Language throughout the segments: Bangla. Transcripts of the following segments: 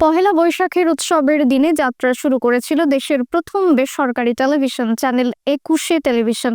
পহেলা বৈশাখের উৎসবের দিনে যাত্রা শুরু করেছিল দেশের প্রথম বেসরকারি টেলিভিশন চ্যানেল একুশে টেলিভিশন।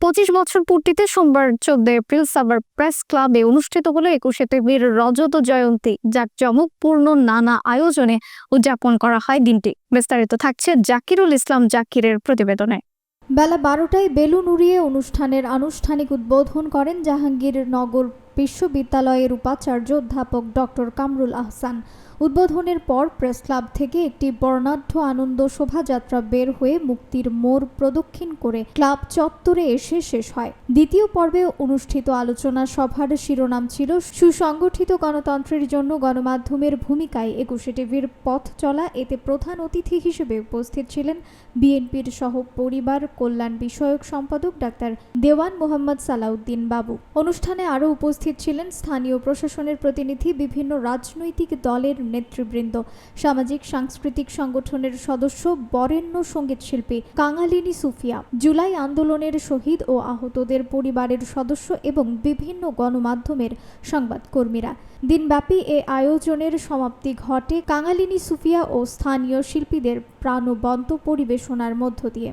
পঁচিশ বছর পূর্তিতে সোমবার চোদ্দ এপ্রিল সাবার প্রেস ক্লাবে অনুষ্ঠিত হলো একুশে টিভির রজত জয়ন্তী জাঁকজমকপূর্ণ নানা আয়োজনে উদযাপন করা হয় দিনটি। বিস্তারিত থাকছে জাকিরুল ইসলাম জাকিরের প্রতিবেদনে। বেলা বারোটায় বেলুন উড়িয়ে অনুষ্ঠানের আনুষ্ঠানিক উদ্বোধন করেন জাহাঙ্গীরনগর বিশ্ববিদ্যালয়ের উপাচার্য অধ্যাপক ডক্টর কামরুল আহসান। উদ্বোধনের পর প্রেস ক্লাব থেকে একটি বর্ণাঢ্য আনন্দ শোভাযাত্রা বের হয়ে মুক্তির মোড় প্রদক্ষিণ করে ক্লাব চত্বরে এসে শেষ হয়। দ্বিতীয় পর্বে অনুষ্ঠিত আলোচনা সভার শিরোনাম ছিল সুসংগঠিত গণতন্ত্রের জন্য গণমাধ্যমের ভূমিকায় একুশে টিভির পথ চলা। এতে প্রধান অতিথি হিসেবে উপস্থিত ছিলেন বিএনপির সহ পরিবার কল্যাণ বিষয়ক সম্পাদক ডাক্তার দেওয়ান মোহাম্মদ সালাউদ্দিন বাবু। অনুষ্ঠানে আরও উপস্থিত ছিলেন স্থানীয় প্রশাসনের প্রতিনিধি বিভিন্ন রাজনৈতিক দলের নেতৃবৃন্দ, সামাজিক সাংস্কৃতিক সংগঠনের সদস্য, বরেণ্য সংগীত শিল্পী কাঙালিনী সুফিয়া, জুলাই আন্দোলনের শহীদ ও আহতদের পরিবারের সদস্য এবং বিভিন্ন গণমাধ্যমের সংবাদকর্মীরা। দিনব্যাপী এ আয়োজনের সমাপ্তি ঘটে কাঙালিনী সুফিয়া ও স্থানীয় শিল্পীদের প্রাণবন্ত পরিবেশনার মধ্য দিয়ে।